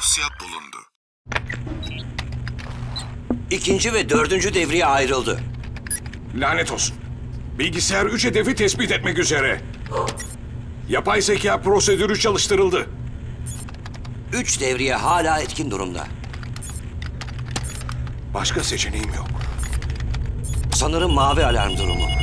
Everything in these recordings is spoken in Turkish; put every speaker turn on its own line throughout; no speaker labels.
dosya bulundu.
İkinci ve dördüncü devriye ayrıldı.
Lanet olsun. Bilgisayar üç hedefi tespit etmek üzere. Yapay zeka prosedürü çalıştırıldı.
Üç devriye hala etkin durumda.
Başka seçeneğim yok.
Sanırım mavi alarm durumu.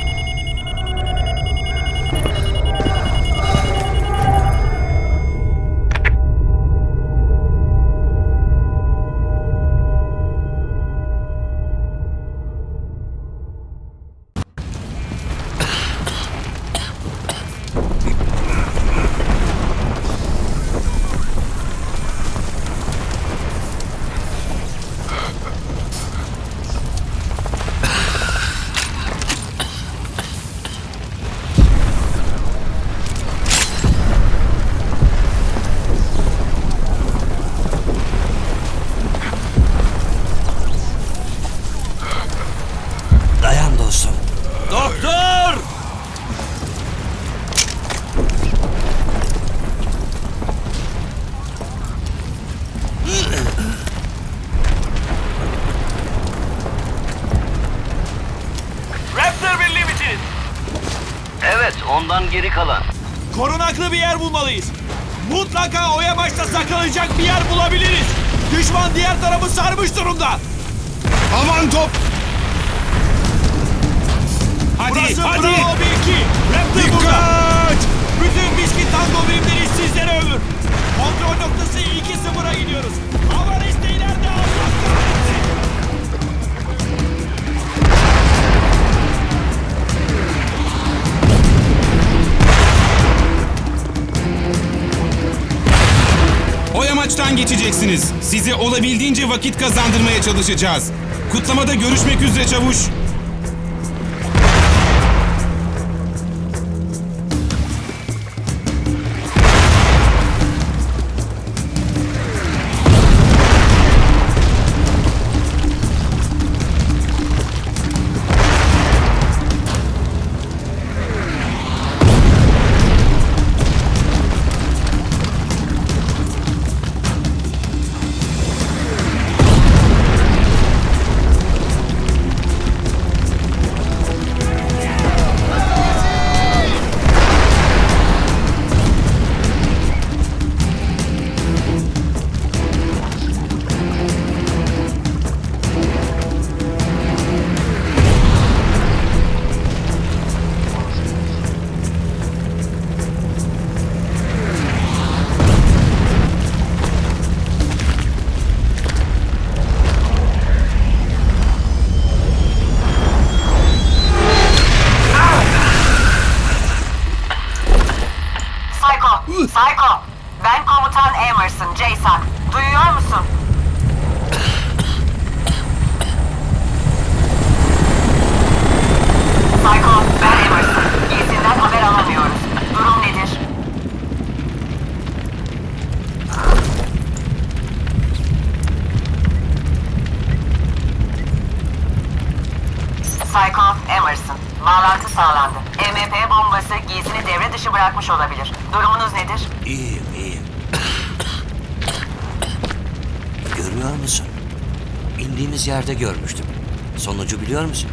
Ondan geri kalan.
Korunaklı bir yer bulmalıyız. Mutlaka o yamaçta saklanacak bir yer bulabiliriz. Düşman diğer tarafı sarmış durumda.
Aman top!
Hadi, Burası hadi. Bravo 1-2. Raptor burada. Bütün Biskit Tango birimleri sizlere ömür. Kontrol noktası 2-0'a gidiyoruz.
Yamaçtan geçeceksiniz. Size olabildiğince vakit kazandırmaya çalışacağız. Kutlamada görüşmek üzere çavuş.
Psycho, Emerson. Bağlantı sağlandı. EMP bombası giysini devre dışı bırakmış olabilir. Durumunuz nedir?
İyiyim, iyiyim. Görüyor musun? İndiğimiz yerde görmüştüm. Sonucu biliyor musun?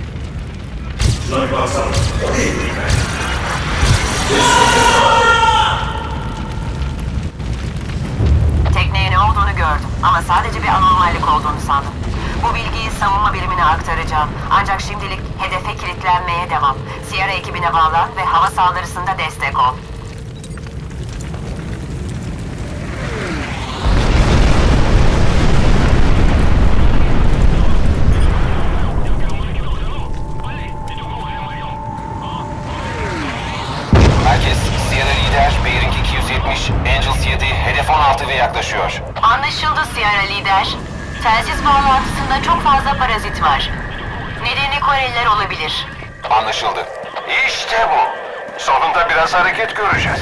Tekneye ne olduğunu gördüm ama sadece bir anormallik olduğunu sandım. Bu bilgiyi savunma birimine aktaracağım. Ancak şimdilik hedefe kilitlenmeye devam. Sierra ekibine bağlan ve hava saldırısında destek ol.
Herkes Sierra Lider, Bearing 270, Angels 7, hedef 16 ve yaklaşıyor.
Anlaşıldı Sierra Lider. Telsiz bağlantısında çok fazla parazit var. Nedeni Koreliler olabilir.
Anlaşıldı. İşte bu. Sonunda biraz hareket göreceğiz.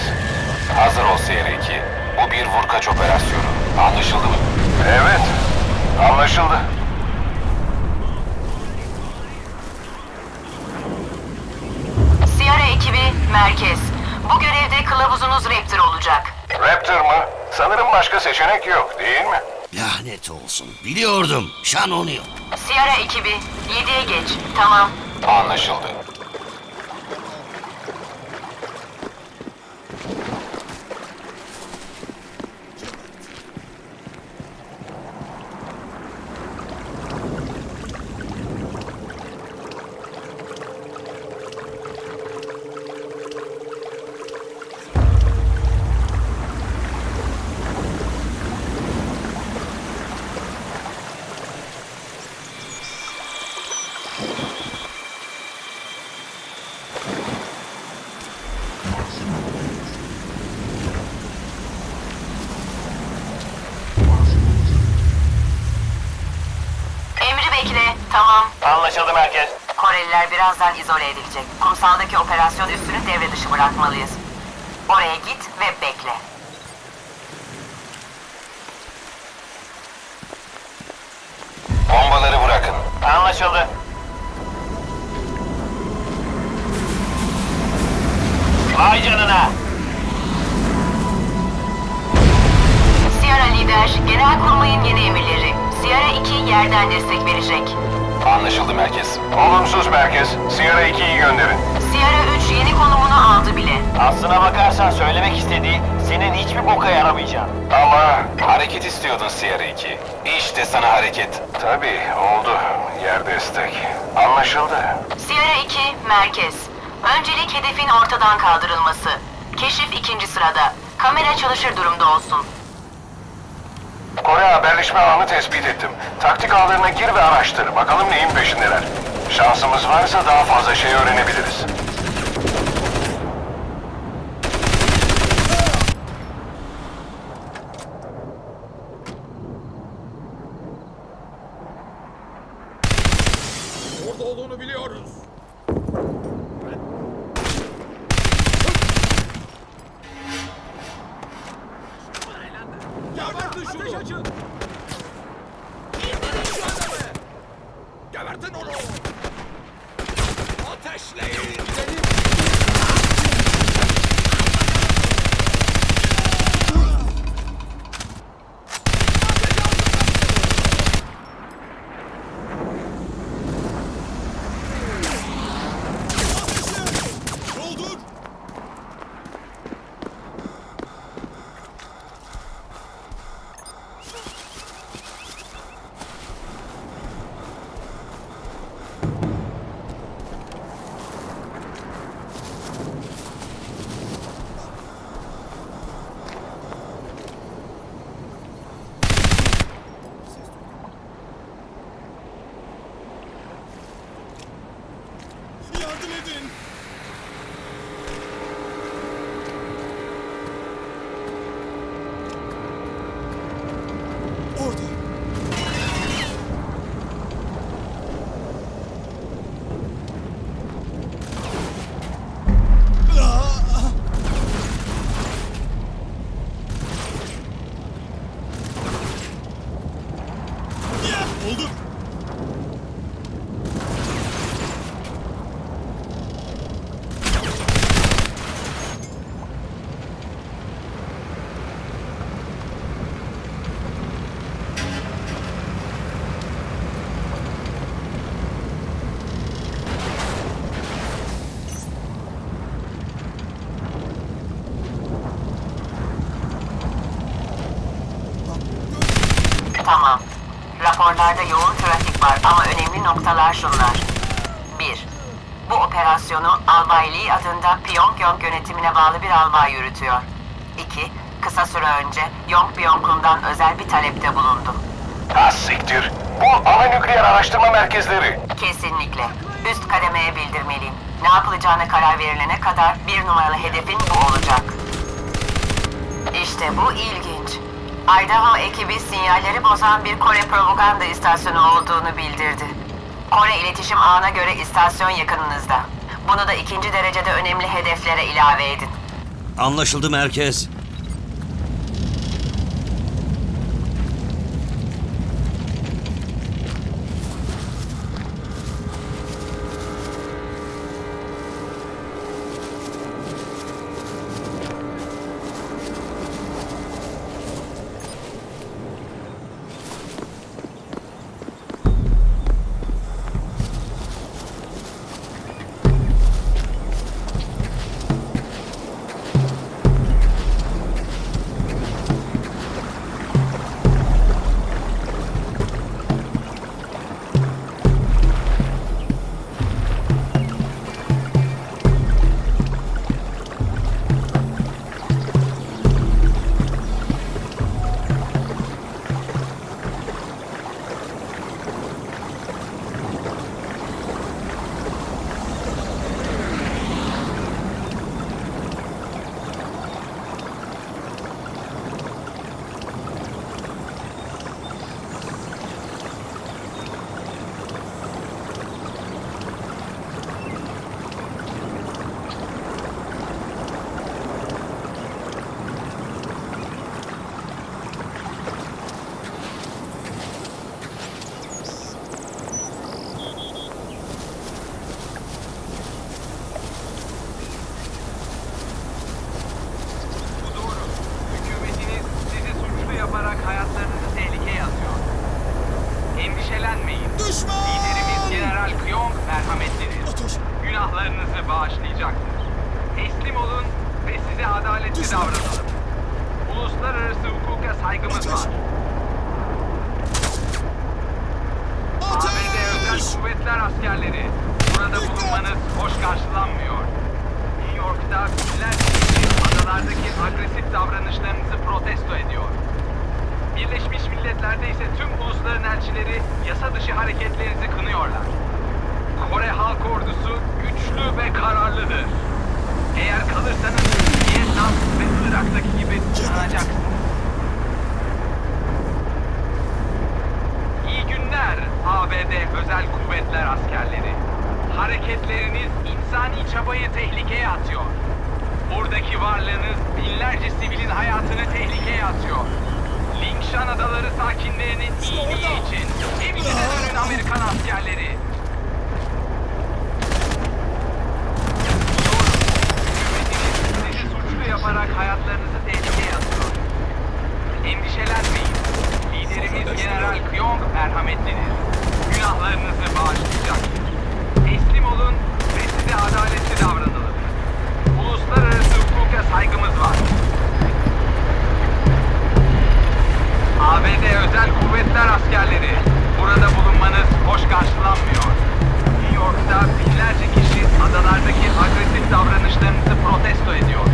Hazır ol Sierra 2. Bu bir vurkaç operasyonu. Anlaşıldı mı? Evet. Anlaşıldı.
Sierra ekibi merkez. Bu görevde kılavuzunuz Raptor olacak.
Raptor mı? Sanırım başka seçenek yok değil mi?
Lanet olsun. Biliyordum. Şan onu yok.
Sierra ekibi 7'ye geç. Tamam.
Anlaşıldı.
Emri bekle. Tamam.
Anlaşıldı merkez.
Koreliler birazdan izole edilecek. Kumsaldaki operasyon üssünü devre dışı bırakmalıyız. Oraya git ve bekle.
Bombaları bırakın.
Anlaşıldı. Vay canına.
Sierra lider, genel kurmayın yeni emirleri. Sierra 2 yerden destek verecek.
Anlaşıldı merkez. Olumsuz merkez. Sierra 2'yi gönderin.
Sierra 3 yeni konumunu aldı bile.
Aslına bakarsan söylemek istediği senin hiçbir boka yaramayacağın.
Ama hareket istiyordun Sierra 2. İşte sana hareket. Tabii oldu. Yer destek. Anlaşıldı.
Sierra 2 merkez. Öncelik hedefin ortadan kaldırılması. Keşif ikinci sırada. Kamera çalışır durumda olsun.
Kore haberleşme ağını tespit ettim. Taktik ağlarına gir ve araştır. Bakalım neyin peşindeler. Şansımız varsa daha fazla şey öğrenebiliriz.
Orada olduğunu biliyoruz. Gebertin şunu. Ateş açın. İndirin şu adamı. Gebertin onu. Ateşleyin. Doldur. Yardım edin. Orada. Oldu.
Tamam. Raporlarda yoğun trafik var ama önemli noktalar şunlar. 1. Bu operasyonu Albay Lee adında Pyongyang yönetimine bağlı bir albay yürütüyor. 2. Kısa süre önce Yongbyon-kun'dan özel bir talepte bulundu.
Ha siktir. Bu ana nükleer araştırma merkezleri.
Kesinlikle. Üst kademeye bildirmeliyim. Ne yapılacağına karar verilene kadar bir numaralı hedefin bu olacak. İşte bu ilginç. Idaho ekibi sinyalleri bozan bir Kore propaganda istasyonu olduğunu bildirdi. Kore iletişim ağına göre istasyon yakınınızda. Bunu da ikinci derecede önemli hedeflere ilave edin.
Anlaşıldı merkez.
ABD Özel Kuvvetler Askerleri. Hareketleriniz insani çabayı tehlikeye atıyor. Buradaki varlığınız binlerce sivilin hayatını tehlikeye atıyor. Lingshan Adaları sakinlerinin iyiliği için hepsine dönün Amerikan askerleri. Dur, suçlu yaparak hayatlarınızı tehlikeye atıyor. Endişelenmeyin. Liderimiz General Kyong merhametlidir. Günahlarınızı bağışlayacaktır. Teslim olun ve size adaletli davranılır. Uluslararası hukuka saygımız var. ABD Özel Kuvvetler Askerleri, burada bulunmanız hoş karşılanmıyor. New York'ta binlerce kişi adalardaki agresif davranışlarınızı protesto ediyor.